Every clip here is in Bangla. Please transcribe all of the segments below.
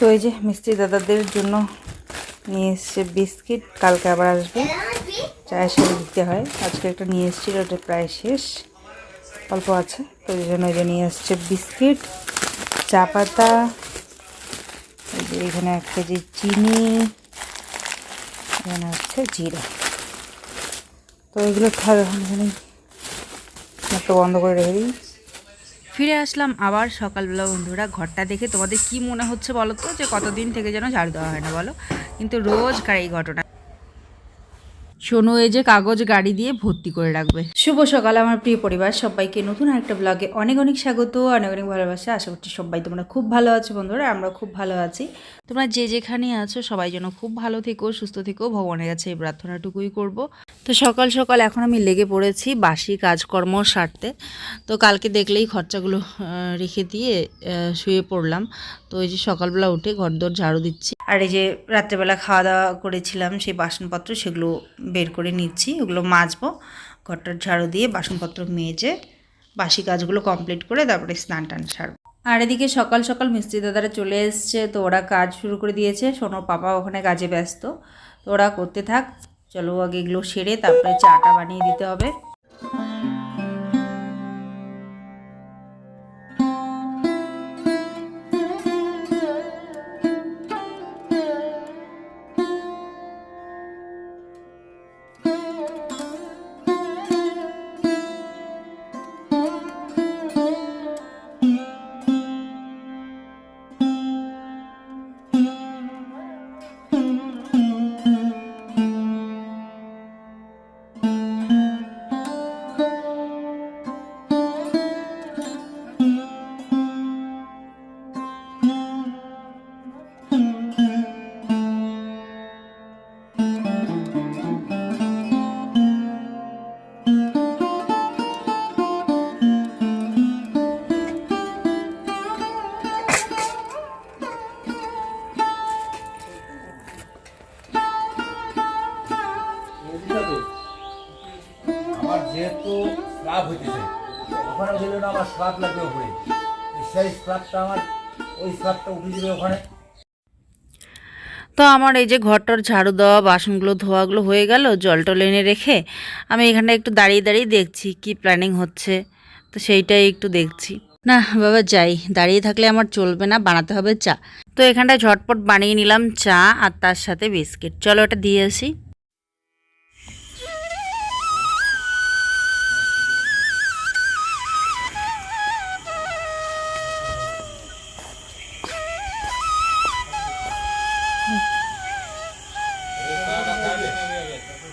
তো এই যে মিস্ত্রি দাদাদের জন্য নিয়ে এসছে বিস্কিট। কালকে আবার আসবে। চায়ের সাথে দিতে হয়। আজকে একটা নিয়ে এসেছিল, ওটা প্রায় শেষ। অল্প আছে, তো এই জন্য যে নিয়ে এসছে বিস্কিট, চা পাতা, এই যে এখানে এক কেজি চিনি, এখানে হচ্ছে জিরা। তো এগুলো খাবে এখন বন্ধ করে রেখে দিই। ফিরে আসলাম আবার সকালবেলা বন্ধুরা ঘরটা দেখে তোমাদের কি মনে হচ্ছে বলো তো যে কতদিন থেকে যেন ঝাড় দেওয়া হয় না বলো? কিন্তু রোজকার এই ঘটনা শোনো, এই যে কাগজ গাড়ি দিয়ে ভর্তি করে রাখবে। শুভ সকাল, আমার প্রিয় পরিবার। সবাইকে নতুন একটা ব্লগে অনেক অনেক স্বাগত, অনেক অনেক ভালোবাসা। আশা করছি সবাই তোমরা খুব ভালো আছো বন্ধুরা আমরা খুব ভালো আছি। তোমরা যে যেখানে আছো, সবাই যেন খুব ভালো থেকো, সুস্থ থেকো। ভগবানের কাছে এই প্রার্থনাটুকুই করব। তো সকাল সকাল এখন আমি লেগে পড়েছি বাসি কাজকর্ম সারতে। তো কালকে দেখলেই খরচাগুলো রেখে দিয়ে শুয়ে পড়লাম। তো এই যে সকালবেলা উঠে ঘরদোর ঝাড়ু দিচ্ছি। আর এই যে রাত্রেবেলা খাওয়া দাওয়া করেছিলাম, সেই বাসনপত্র, সেগুলো বের করে নিচ্ছি, ওগুলো মাজবো। ঘরটার ঝাড়ু দিয়ে বাসনপত্র মেজে বাসি কাজগুলো কমপ্লিট করে তারপরে স্নান টান সারবো। আর এদিকে সকাল সকাল মিস্ত্রি দাদারা চলে এসছে, তো ওরা কাজ শুরু করে দিয়েছে। সোনোর পাপা ওখানে কাজে ব্যস্ত, তো ওরা করতে থাক। চলো আগে এগুলো সেরে তারপরে চাটা বানিয়ে দিতে হবে। আমার ওই উঠে ওখানে। তো আমার এই যে ঘরটার ঝাড়ু দেওয়া, বাসনগুলো, ধোয়াগুলো হয়ে গেল, জল টল এনে রেখে আমি এখানটা একটু দাঁড়িয়ে দাঁড়িয়ে দেখছি কি প্ল্যানিং হচ্ছে। তো সেইটাই একটু দেখছি। না, বাবা, যাই। দাঁড়িয়ে থাকলে আমার চলবে না, বানাতে হবে চা। তো এখানটায় ঝটপট বানিয়ে নিলাম চা আর তার সাথে বিস্কিট। চলো ওটা দিয়ে আসি।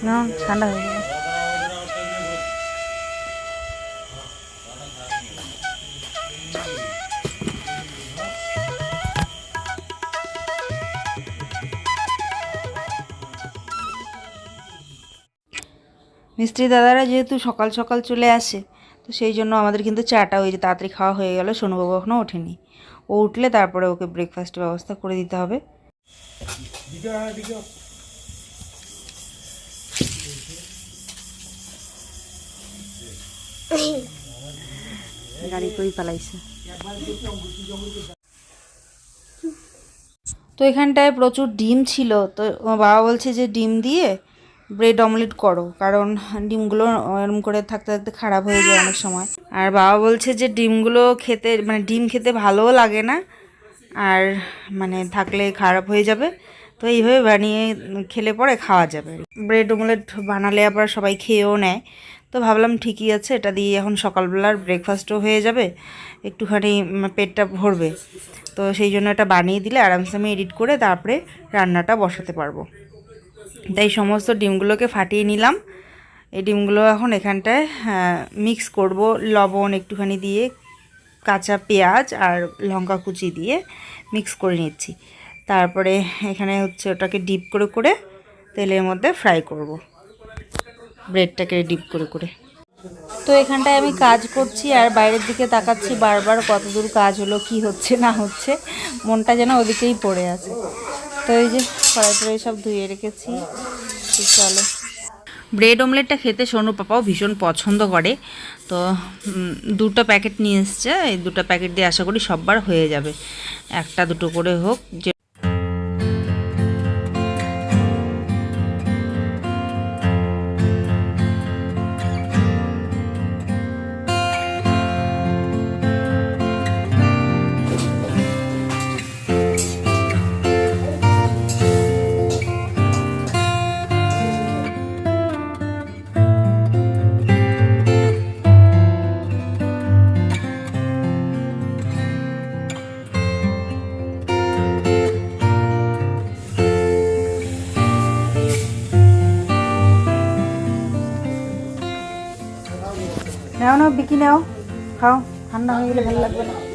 না, ঠান্ডা হয়ে যাবে মিস্ত্রি দাদারা যেহেতু সকাল সকাল চলে আসে, তো সেই জন্য আমাদের কিন্তু চাটা ওই যে তাড়াতাড়ি খাওয়া হয়ে গেল, সোনুবাবু এখনও ওঠেনি। ও উঠলে তারপরে ওকে ব্রেকফাস্টের ব্যবস্থা করে দিতে হবে। তো এখানটায় প্রচুর ডিম ছিল। তো বাবা বলছে যে ডিম দিয়ে ব্রেড অমলেট করো, কারণ ডিমগুলো এরম করে থাকতে থাকতে খারাপ হয়ে যায় অনেক সময়। আর বাবা বলছে যে ডিমগুলো খেতে মানে ডিম খেতে ভালোও লাগে না, আর মানে থাকলে খারাপ হয়ে যাবে। তো এইভাবে বানিয়ে খেলে পরে খাওয়া যাবে। ব্রেড অমলেট বানালে আবার সবাই খেয়েও নেয়। তো ভাবলাম ঠিকই আছে, এটা দিয়ে এখন সকালবেলার ব্রেকফাস্টও হয়ে যাবে, একটুখানি পেটটা ভরবে। তো সেই জন্য এটা বানিয়ে দিলে আরামসে আমি এডিট করে তারপরে রান্নাটা বসাতে পারব। তাই সমস্ত ডিমগুলোকে ফাটিয়ে নিলাম। এই ডিমগুলো এখন এখানটায় মিক্স করব, লবণ একটুখানি দিয়ে, কাঁচা পেঁয়াজ আর লঙ্কা কুচি দিয়ে মিক্স করে নিচ্ছি। তারপরে এখানে হচ্ছে ওটাকে ডিপ করে করে তেলের মধ্যে ফ্রাই করব। ব্রেডটাকে ডিপ করে করে। তো এখানটায় আমি কাজ করছি আর বাইরের দিকে তাকাচ্ছি বারবার কত দূর কাজ হলো, কি হচ্ছে, না হচ্ছে। মনটা যেন ওদিকেই পড়ে আছে। তো এই যে কড়াই টড়াই সব ধুয়ে রেখেছি। চলো। ব্রেড অমলেটটা খেতে সোনু পাপাও ভীষণ পছন্দ করে। তো দুটো প্যাকেট নিয়ে এসছে। এই দুটো প্যাকেট দিয়ে আশা করি সববার হয়ে যাবে। একটা দুটো করে হোক, যে নাও খাও ঠান্ডা হয়ে গেলে ভালো লাগবে না।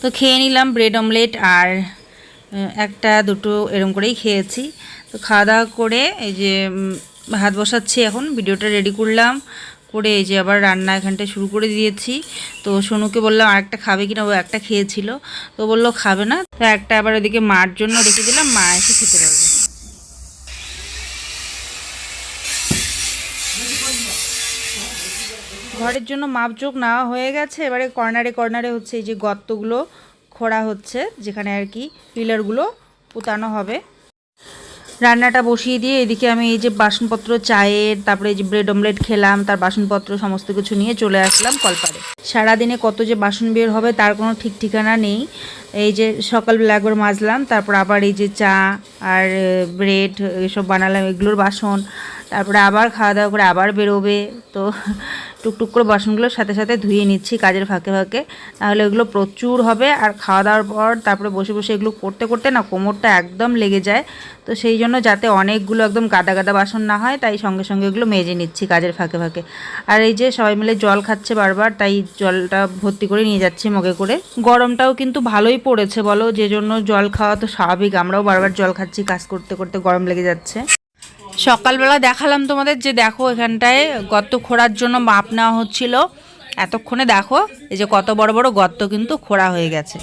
তো খেয়ে নিলাম ব্রেড অমলেট আর একটা দুটো এরম করেই খেয়েছি। তো খাওয়া দাওয়া করে এই যে হাত বসাচ্ছি এখন, ভিডিওটা রেডি করলাম, করে এই যে আবার রান্না এখানটা শুরু করে দিয়েছি। তো সোনুকে বললাম আরেকটা খাবে কিনা, ও একটা খেয়েছিল, তো বলল খাবে না। তো একটা আবার ওদিকে মার জন্য রেখে দিলাম, মা এসে খেতে পারবে। ঘরের জন্য মাপজোক নেওয়া হয়ে গেছে। এবারে কর্নারে কর্নারে হচ্ছে এই যে গর্তগুলো খোঁড়া হচ্ছে, যেখানে আর কি পিলারগুলো পুতানো হবে। রান্নাটা বসিয়ে দিয়ে এদিকে আমি এই যে বাসনপত্র, চায়ের, তারপরে এই যে ব্রেড অমলেট খেলাম, তার বাসনপত্র সমস্ত কিছু নিয়ে চলে আসলাম কলপারে। সারাদিনে কত যে বাসন বের হবে তার কোনো ঠিক ঠিকানা নেই। এই যে সকালবেলা একবার মাজলাম, তারপর আবার এই যে চা আর ব্রেড এসব বানালাম, এগুলোর বাসন, তারপরে আবার খাওয়া দাওয়া করে আবার বেরোবে। তো টুকটুক করে বাসনগুলোর সাথে সাথে ধুয়ে নিচ্ছি কাজের ফাঁকে ফাঁকে। তাহলে এগুলো প্রচুর হবে আর খাওয়া দাওয়ার পর তারপরে বসে বসে এগুলো করতে করতে না কোমরটা একদম লেগে যায়। তো সেই জন্য যাতে অনেকগুলো একদম গাদা গাদা বাসন না হয়, তাই সঙ্গে সঙ্গে এগুলো মেজে নিচ্ছি কাজের ফাঁকে ফাঁকে। আর এই যে সবাই মিলে জল খাচ্ছে বারবার, তাই জলটা ভর্তি করে নিয়ে যাচ্ছি মগে করে। গরমটাও কিন্তু ভালোই পড়েছে বলো যে জন্য জল খাওয়া তো স্বাভাবিক। আমরাও বারবার জল খাচ্ছি, কাজ করতে করতে গরম লেগে যাচ্ছে। সকালবেলা দেখালাম তোমাদের যে দেখো এখানটায় গর্ত খোঁড়ার জন্য মাপ নেওয়া হচ্ছিল। এতক্ষণে দেখো, এই যে কত বড় বড় গর্ত কিন্তু খোঁড়া হয়ে গেছে।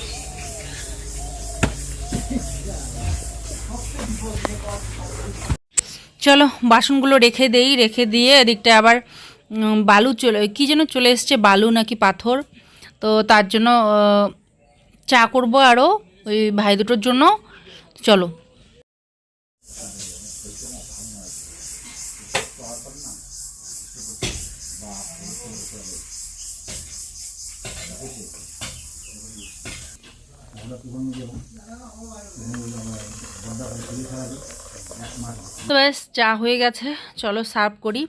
চলো, বাসনগুলো রেখে দেই, রেখে দিয়ে এদিকটা আবার বালু চলে, কী যেন চলে এসছে, বালু নাকি পাথর। তো তার জন্য চা করব আরও ওই ভাই দুটোর জন্য। চলো তো ব্যাস চা হয়ে গেছে। চলো সার্ভ করি।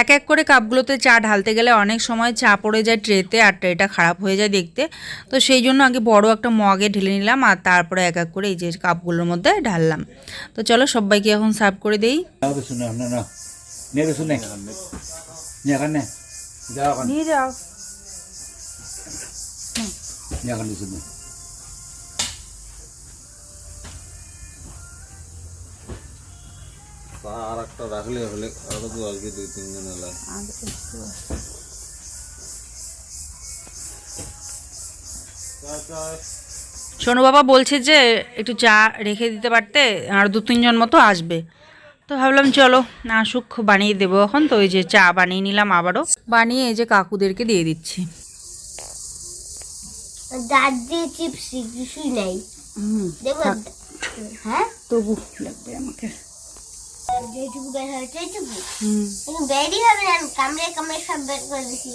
এক এক করে কাপগুলোতে চা ঢালতে গেলে অনেক সময় চা পড়ে যায় ট্রেতে আর ট্রেটা খারাপ হয়ে যায় দেখতে। তো সেই জন্য আগে বড় একটা মগে ঢেলে নিলাম আর তারপরে এক এক করে এই যে কাপগুলোর মধ্যে ঢাললাম। তো চলো সবাইকে এখন সার্ভ করে দেই। তো তো নিয়ে যাও। আর একটা রাখলে হলে আরও তো আসবে দুই তিনজন এলা সোনু বাবা বলছে যে একটু চা রেখে দিতে পারতে আর দু তিনজন মতো আসবে। তো ভাবলাম চলো না আসুক বানিয়ে দেবো এখন। তো ওই যে চা বানিয়ে নিলাম আবারও। বানিয়ে এই যে কাকুদেরকে দিয়ে দিচ্ছি। দাঁত দিয়ে চিপস কিছুই নাই। হ্যাঁ? তবু লাগবে আমাকে। যেটুকু বের হয়েছে এইটুকু কিন্তু বেরই হবে না কামড়ে কামড়ে সব বের করে দিছি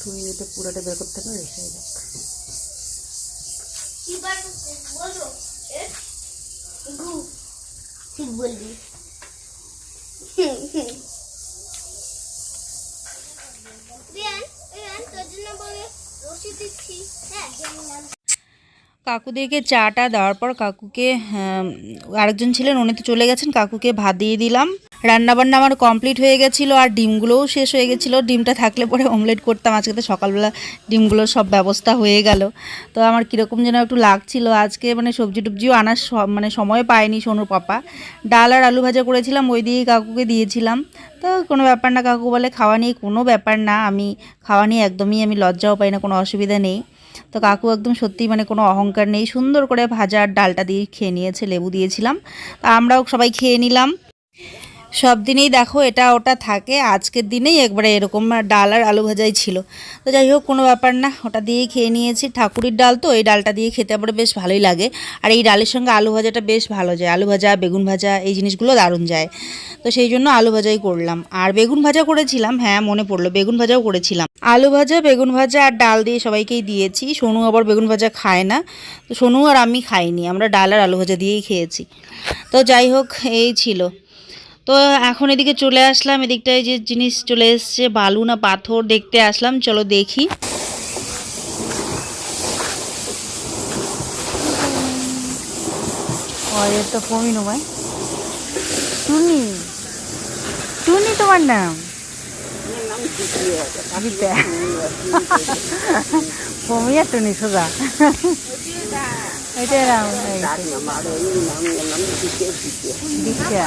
তুই এটা পুরোটা বের করতে পারিস এই দেখ। কি বার বলো ঘু ঠিক বলবি তোর জন্য বলে রসি দিচ্ছি হ্যাঁ কাকুদেরকে চাটা দেওয়ার পর কাকুকে আরেকজন ছিলেন, উনি তো চলে গেছেন, কাকুকে ভাত দিয়ে দিলাম। রান্নাবান্না আমার কমপ্লিট হয়ে গেছিল আর ডিমগুলোও শেষ হয়ে গেছিল। ডিমটা থাকলে পরে অমলেট করতাম, আজকে তো সকালবেলা ডিমগুলোর সব ব্যবস্থা হয়ে গেল। তো আমার কীরকম যেন একটু লাগছিল, আজকে মানে সবজি টবজিও আনার মানে সময় পায়নি সোনুর পাপা। ডাল আর আলু ভাজা করেছিলাম, ওই দিয়েই কাকুকে দিয়েছিলাম। তো কোনো ব্যাপার না, কাকু বলে খাওয়া নিয়ে কোনো ব্যাপার না, আমি খাওয়া নিয়ে একদমই আমি লজ্জাও পাই না, কোনো অসুবিধা নেই। তো কাকু একদম সত্যি মানে কোনো অহংকার নেই। সুন্দর করে ভাজার ডালটা দিয়ে খেয়ে নিয়েছে, লেবু দিয়েছিলাম। তা আমরাও সবাই খেয়ে নিলাম। সব দিনেই দেখো এটা ওটা থাকে। আজকের দিনেই একবারে এরকম ডাল আর আলু ভাজাই ছিল। তো যাই হোক, কোনো ব্যাপার না, ওটা দিয়েই খেয়ে নিয়েছি। ঠাকুরের ডাল তো, এই ডালটা দিয়ে খেতে আমার বেশ ভালোই লাগে। আর এই ডালের সঙ্গে আলু ভাজাটা বেশ ভালো যায়। আলু ভাজা, বেগুন ভাজা, এই জিনিসগুলো দারুণ যায়। তো সেই জন্য আলু ভাজাই করলাম। আর বেগুন ভাজা করেছিলাম হ্যাঁ মনে পড়ল, বেগুন ভাজাও করেছিলাম। আলু ভাজা, বেগুন ভাজা আর ডাল দিয়ে সবাইকেই দিয়েছি। সোনু আবার বেগুন ভাজা খায় না। তো সোনু আর আমি খাইনি, আমরা ডাল আর আলু ভাজা দিয়েই খেয়েছি। তো যাই হোক, এই ছিল। তো এখন এদিকে চলে আসলাম এদিকটায় যে জিনিস চলে এসছে বালু না পাথর দেখতে আসলাম চলো দেখি। তো কমি নয় টুনি টুনি তোমার নাম? কমি টুনি সোজা। এটাই নাম দীক্ষা।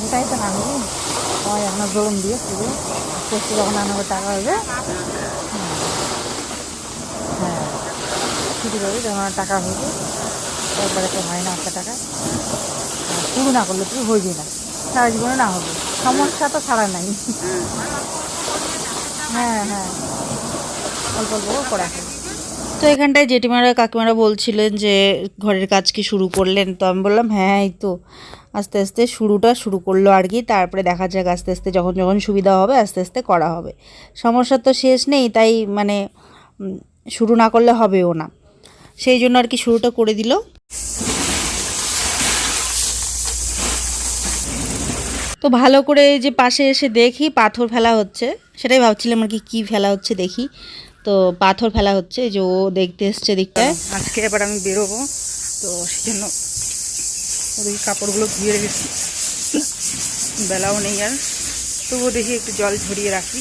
তো নামবো হয় আপনার জলম দিয়ে আস্তে আস্তে যখন আনাবার টাকা হবে হ্যাঁ। ছুটি পাবে যখন টাকা হবে একবারে তো হয় না একটা টাকা শুরু না করলে তুই হইবি না সারা জীবনে না হবে সমস্যা তো ছাড়া নাই হ্যাঁ হ্যাঁ অল্প অল্প করে তো এখানটায় জেঠিমারা, কাকিমারা বলছিলেন যে, ঘরের কাজ কি শুরু করলেন? তো আমি বললাম হ্যাঁ এই তো। আস্তে আস্তে শুরুটা শুরু করল আর কি। তারপরে দেখা যাক, আস্তে আস্তে যখন যখন সুবিধা হবে, আস্তে আস্তে করা হবে। সমস্যা তো শেষ নেই, তাই মানে শুরু না করলে হবেও না। সেই জন্য আর কি শুরুটা করে দিল। তো ভালো করে যে পাশে এসে দেখি, পাথর ফেলা হচ্ছে। সেটাই ভাবছিলাম আর কি, কী ফেলা হচ্ছে দেখি। তো পাথর ফেলা হচ্ছে যে ও দেখতে এসছে দিকটায়। আজকে এবার আমি বেরোবো। তো সেই জন্য ওদের কাপড়গুলো ধুয়ে রেখেছি। বেলাও নেই আর। তবুও দেখি একটু জল ঝরিয়ে রাখি।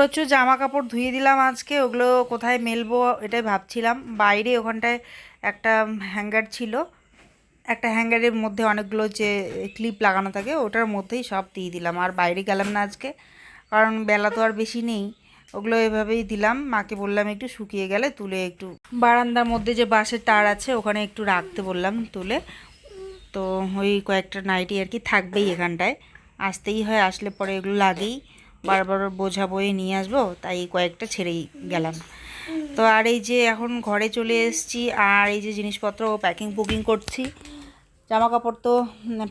প্রচুর জামা কাপড় ধুয়ে দিলাম আজকে, ওগুলো কোথায় মেলবো এটাই ভাবছিলাম। বাইরে ওখানটায় একটা হ্যাঙ্গার ছিল, একটা হ্যাঙ্গারের মধ্যে অনেকগুলো যে ক্লিপ লাগানো থাকে, ওটার মধ্যেই সব দিয়ে দিলাম। আর বাইরে গেলাম না আজকে, কারণ বেলা তো আর বেশি নেই, ওগুলো এভাবেই দিলাম। মাকে বললাম একটু শুকিয়ে গেলে তুলে একটু বারান্দার মধ্যে যে বাঁশের তার আছে, ওখানে একটু রাখতে বললাম তুলে। তো ওই কয়েকটা নাইটি আর কি থাকবেই এখানটায়, আসতেই হয়, আসলে পরে এগুলো লাগেই। বারবার বোঝা বয়ে নিয়ে আসব, তাই কয়েকটা ছেড়েই গেলাম। তো আর এই যে এখন ঘরে চলে এসেছি, আর এই যে জিনিসপত্র প্যাকিং পুকিং করছি জামা কাপড় তো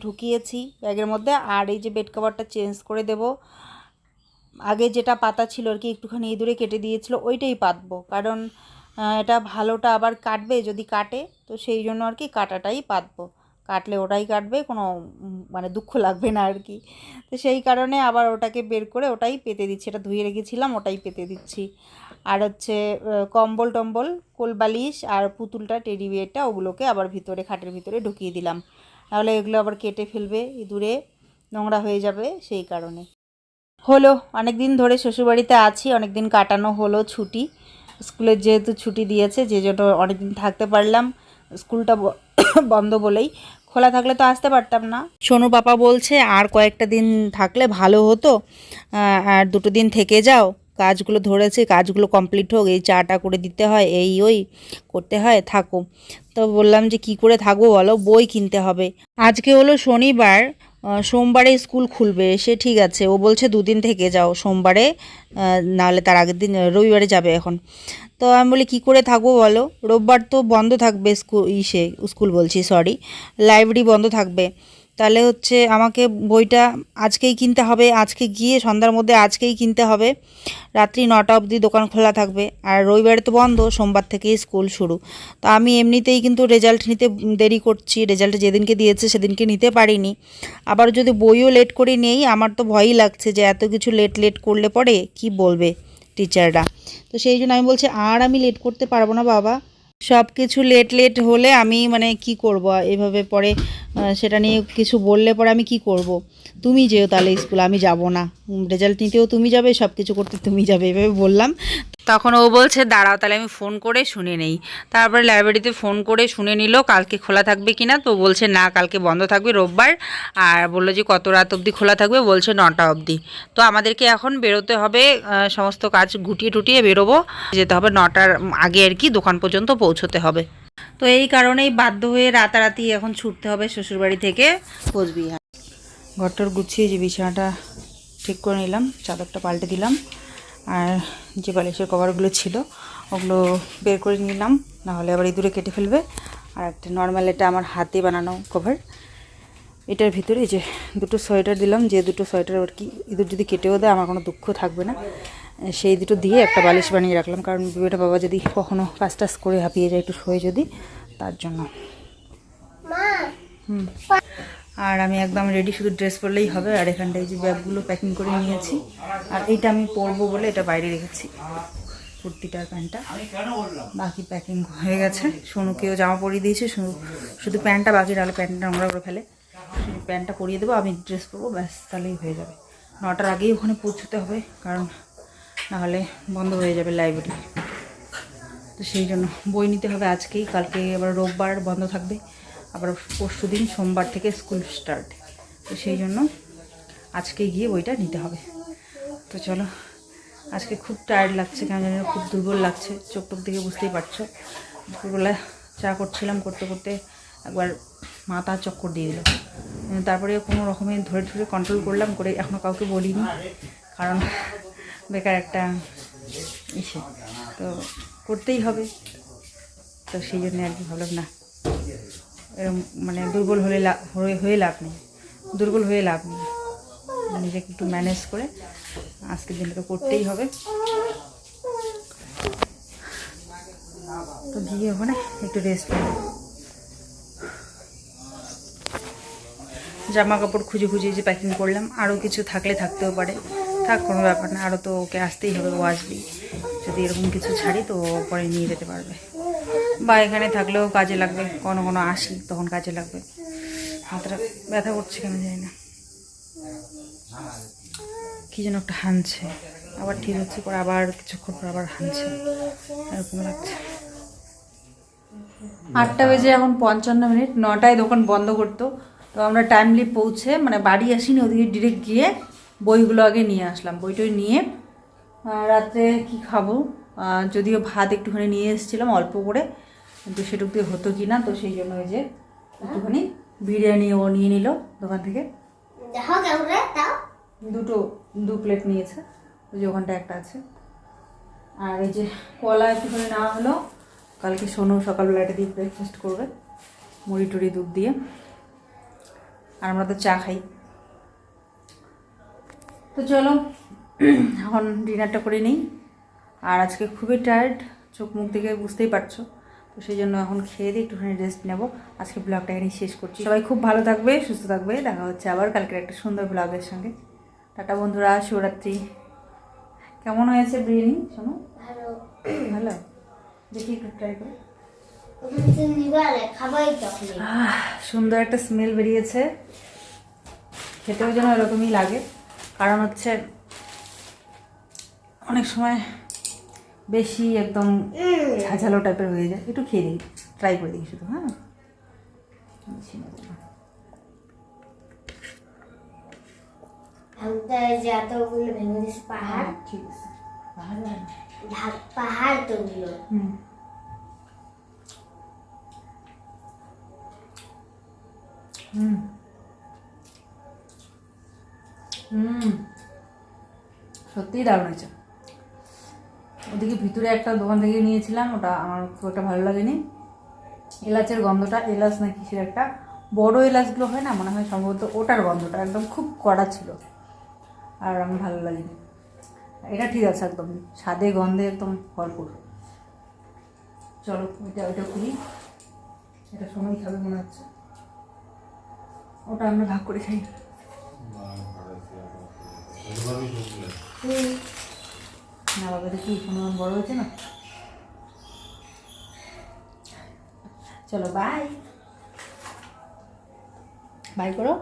ঢুকিয়েছি ব্যাগের মধ্যে, আর এই যে বেড কভারটা চেঞ্জ করে দেব। আগে যেটা পাতা ছিল আর কি, একটুখানি ইঁদুরে কেটে দিয়েছিল, ওইটাই পাতবো। কারণ এটা ভালোটা আবার কাটবে, যদি কাটে, তো সেই জন্য আর কি কাটাটাই পাতবো। কাটলে ওটাই কাটবে, কোনো মানে দুঃখ লাগবে না আর কি। তো সেই কারণে আবার ওটাকে বের করে ওটাই পেতে দিচ্ছি, এটা ধুয়ে রেখেছিলাম, ওটাই পেতে দিচ্ছি। আর হচ্ছে কম্বল টম্বল, কোলবালিশ আর পুতুলটা, টেডি বিয়েরটা, ওগুলোকে আবার ভিতরে, খাটের ভিতরে ঢুকিয়ে দিলাম। তাহলে এগুলো আবার কেটে ফেলবে, ইঁদুরে নোংরা হয়ে যাবে সেই কারণে। হলো অনেক দিন ধরে শ্বশুরবাড়িতে আছি অনেক দিন কাটানো হলো ছুটি। স্কুলের যেহেতু ছুটি দিয়েছে, যে জন্য অনেক দিন থাকতে পারলাম। স্কুলটা বন্ধ বলেই খোলা থাকলে তো আসতে পারতাম না। সোনু পাপা বলছে, আর কয়েকটা দিন থাকলে ভালো হতো। আর দুটো দিন থেকে যাও। কাজগুলো ধরেছে, কাজগুলো কমপ্লিট হোক। এই চাটা করে দিতে হয়, এই ওই করতে হয়, থাকো। তো বললাম যে, কি করে থাকব বলো? বই কিনতে হবে। আজকে হলো শনিবার সোমবারে স্কুল খুলবে, সে ঠিক আছে। ও বলছে, দুদিন থেকে যাও, সোমবারে নাহলে তার আগের দিন, রবিবারে যাবে এখন। তো আমি বলি, কী করে থাকব বলো? রোববার তো বন্ধ থাকবে স্কুল, ইসে, স্কুল বলছি সরি লাইব্রেরি বন্ধ থাকবে। তাহলে হচ্ছে আমাকে বইটা আজকেই কিনতে হবে, আজকে গিয়ে সন্ধ্যার মধ্যে আজকেই কিনতে হবে। রাত্রি নটা অবধি দোকান খোলা থাকবে, আর রবিবারে তো বন্ধ, সোমবার থেকেই স্কুল শুরু। তো আমি এমনিতেই কিন্তু রেজাল্ট নিতে দেরি করছি রেজাল্ট যেদিনকে দিয়েছে সেদিনকে নিতে পারিনি। আবার যদি বইও লেট করে নেই, আমার তো ভয়ই লাগছে যে এত কিছু লেট লেট করলে পরে কি বলবে? টিচাররা তো সেই জন্য আমি বলছি, আর আমি লেট করতে পারব না বাবা। সব কিছু লেট লেট হলে আমি মানে কি করব? এভাবে পরে সেটা নিয়ে কিছু বললে পরে আমি কি করব? তুমি যেও তাহলে স্কুল, আমি যাব না। রেজাল্ট নিতেও তুমি যাবে সব কিছু করতে তুমি যাবে, এভাবে বললাম। তখন ও বলছে, দাঁড়াও, তাহলে আমি ফোন করে শুনে নেই। তারপরে লাইব্রেরিতে ফোন করে শুনে নিল, কালকে খোলা থাকবে কি না তো বলছে, না, কালকে বন্ধ থাকবে রোববার। আর বলল যে, কত রাত অবধি খোলা থাকবে? বলছে, নটা অবধি। তো আমাদেরকে এখন বেরোতে হবে সমস্ত কাজ গুটিয়ে টুটিয়ে বেরোবো। যেতে হবে নটার আগে আর কি, দোকান পর্যন্ত পৌঁছতে হবে। তো এই কারণেই বাধ্য হয়ে রাতারাতি এখন ছুটতে হবে শ্বশুরবাড়ি থেকে কোচবিহার। ঘরটার গুছিয়ে যে বিছানাটা ঠিক করে নিলাম, চাদরটা পাল্টে দিলাম। আর যে বালিশের কভারগুলো ছিল ওগুলো বের করে নিলাম নাহলে আবার ইঁদুরে কেটে ফেলবে। আর একটা নর্মাল এটা আমার হাতে বানানো কভার এটার ভিতরে যে দুটো সোয়েটার দিলাম যে দুটো সোয়েটার আর কি ইঁদুর যদি কেটেও দেয় আমার কোনো দুঃখ থাকবে না। সেই দুটো দিয়ে একটা বালিশ বানিয়ে রাখলাম কারণ বিবেটা বাবা যদি কখনও কাজ টাজ করে হাঁপিয়ে যায় একটু শোয়ে যদি তার জন্য। হুম। আর আমি একদম রেডি শুধু ড্রেস পরলেই হবে, আর এখানটায় যে ব্যাগগুলো প্যাকিং করে নিয়েছি। আর এইটা আমি পরবো বলে এটা বাইরে রেখেছি কুর্তিটার প্যান্টটা। বাকি প্যাকিং হয়ে গেছে। সোনুকেও জামা পরিয়ে দিয়েছে শুধু শুধু প্যান্টটা, বাকি রাখলে প্যান্টটা নোংরা করে ফেলে। প্যান্টটা পরিয়ে দেবো, আমি ড্রেস পরবো, ব্যাস, তাহলেই হয়ে যাবে। নটার আগেই ওখানে পৌঁছতে হবে, কারণ নাহলে বন্ধ হয়ে যাবে লাইব্রেরি তো সেই জন্য বই নিতে হবে আজকেই, কালকে আবার রোববার বন্ধ থাকবে। আবার পরশু দিন সোমবার থেকে স্কুল স্টার্ট তো সেই জন্য আজকে গিয়ে বইটা নিতে হবে। তো চলো, আজকে খুব টায়ার্ড লাগছে, কেন জানি খুব দুর্বল লাগছে, চোখ টোক দেখে বুঝতেই পারছ। দুপুরবেলা চা করছিলাম করতে করতে একবার মাথা চক্কর দিয়ে দিল। তারপরে কোনো রকমে ধরে ধরে কন্ট্রোল করলাম, করে এখনও কাউকে বলিনি, কারণ বেকার একটা ইসে। তো করতেই হবে। তো সেই জন্য আর কি ভাবলাম, না এরকম মানে দুর্বল হলে হয়ে লাভ নেই। দুর্বল হয়ে লাভ নেই। নিজেকে একটু ম্যানেজ করে আজকের দিনটা করতেই হবে। তো গিয়ে ওখানে একটু রেস্ট নেব। জামা কাপড় খুঁজে খুঁজে যে প্যাকিং করলাম আরও কিছু থাকলে থাকতেও পারে। থাক, কোনো ব্যাপার না আরও তো ওকে আসতেই হবে, ও আসবেই। যদি এরকম কিছু ছাড়ি তো পরে নিয়ে যেতে পারবে। বা এখানে থাকলেও কাজে লাগবে, কোনো কোনো আসি তখন কাজে লাগবে। হাতটা ব্যথা করছে কেন জানি না। কি যেন একটা হানছে। আবার ঠিক হচ্ছে, পরে আবার কিছুক্ষণ পর আবার হানছে। এরকম লাগছে। আটটা বেজে এখন পঞ্চান্ন মিনিট, নটায় দোকান বন্ধ করতো। তো আমরা টাইমলি পৌঁছে মানে বাড়ি আসিনি, ওদিকে ডিরেক্ট গিয়ে বইগুলো আগে নিয়ে আসলাম। বইটই নিয়ে রাত্রে কি খাব? যদিও ভাত একটুখানি নিয়ে এসেছিলাম, অল্প করে। কিন্তু সেটুকু দিয়ে হতো কি না তো সেই জন্য ওই যে একটুখানি বিরিয়ানি ও নিয়ে নিল দোকান থেকে। দুটো দু প্লেট নিয়েছে। ওই যে ওখানটা একটা আছে। আর এই যে কলা একটুখানি নেওয়া হলো। কালকে সোনু সকালবেলা এটা দিয়ে ব্রেকফাস্ট করবে মুড়ি টুড়ি দুধ দিয়ে। আর আমরা তো চা খাই। তো চলো এখন ডিনারটা করে নিই। আর আজকে খুবই টায়ার্ড চোখ মুখ দেখে বুঝতেই পারছ। তো সেই জন্য এখন খেয়ে দিয়ে একটুখানি রেস্ট নেব। আজকে ব্লগটা এখানে শেষ করছি। সবাই খুব ভালো থাকবে সুস্থ থাকবে। দেখা হচ্ছে আবার কালকের একটা সুন্দর ব্লগের সঙ্গে। টাটা বন্ধুরা শিবরাত্রি। কেমন হয়েছে বিরিয়ানি শোনো? ভালো। ভালো? দেখি একটু ট্রাই করে। সুন্দর একটা স্মেল বেরিয়েছে। খেতেও যেন এরকমই লাগে। কারণ হচ্ছে অনেক সময় বেশি একদম ঝাঝালো টাইপের হয়ে যায়। একটু খেয়ে দিই ট্রাই করে দিই শুধু হ্যাঁ? বেশি না দেবো। ভাঙতে যে এতগুলো ভেঙে দিয়েছে পাহাড় হ্যাঁ, ঠিক আছে পাহাড় হুম। হুম। হুম। সত্যিই দারুণ হয়েছে। ওদিকে ভিতরে একটা দোকান থেকে নিয়েছিলাম ওটা আমার খুব একটা ভালো লাগেনি। এলাচের গন্ধটা এলাচ না কিসের একটা বড় এলাচগুলো হয় না মনে হয় সম্ভবত ওটার গন্ধটা একদম খুব কড়া ছিল। আর আমার ভালো লাগেনি। এটা ঠিক আছে একদম স্বাদে গন্ধে একদম ভরপুর। চলো ওইটা ওইটা খুলি। এটা সময় খাবে মনে হচ্ছে। ওটা আমরা ভাগ করে খাই। না বাবা দেখি কোনো বড় হয়েছে না? চলো বাই বাই করো